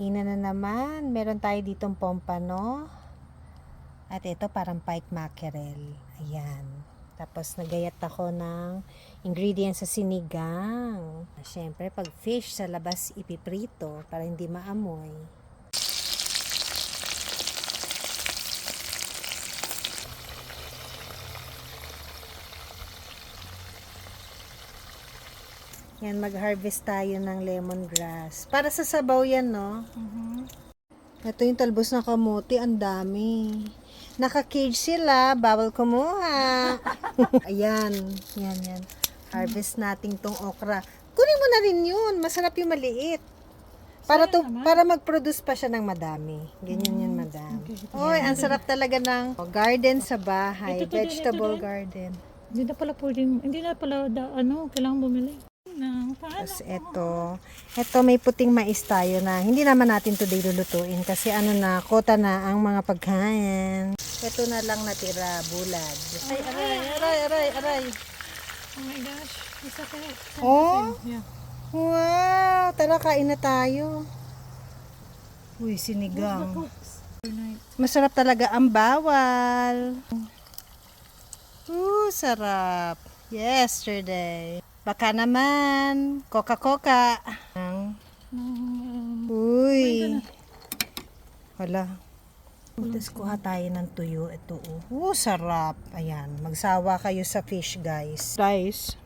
Kainan na naman. Meron tayo ditong pompano. At ito parang pike mackerel. Ayan. Tapos nagayat ako ng ingredients sa sinigang. Siyempre, pag fish sa labas ipiprito para hindi maamoy. Yan, mag-harvest tayo ng lemongrass. Para sa sabaw yan, no? Ito yung talbos na kamote, ang dami. Naka-cage sila, bawal kumuha. Ayan, yan, yan. Harvest natin tong okra. Kunin mo na rin yun, masarap yung maliit. Para to, para mag-produce pa siya ng madami. Ganyan yun, madam. Oy, ang sarap talaga ng garden sa bahay. Ito to din, Vegetable ito din. garden. Hindi na pala pwedeng, hindi na pala da, ano, kailangan bumili. Paano? Tapos ito, ito may puting mais tayo na hindi naman natin today lulutuin kasi ano na, kota na ang mga pagkain. Ito na lang natira, bulad. Ay, aray, aray, aray, aray. Oh my gosh. Isa ka. Oh, Yeah. wow, tara kain na tayo. Uy, sinigang. Masarap talaga ang bawal. Uh, sarap. Yesterday. Baka naman, Coca-Coca. Uy. Hala. Tapos kuha tayo ng tuyo. Ito, oh. Oh, sarap. Ayan. Magsawa kayo sa fish, guys. Guys.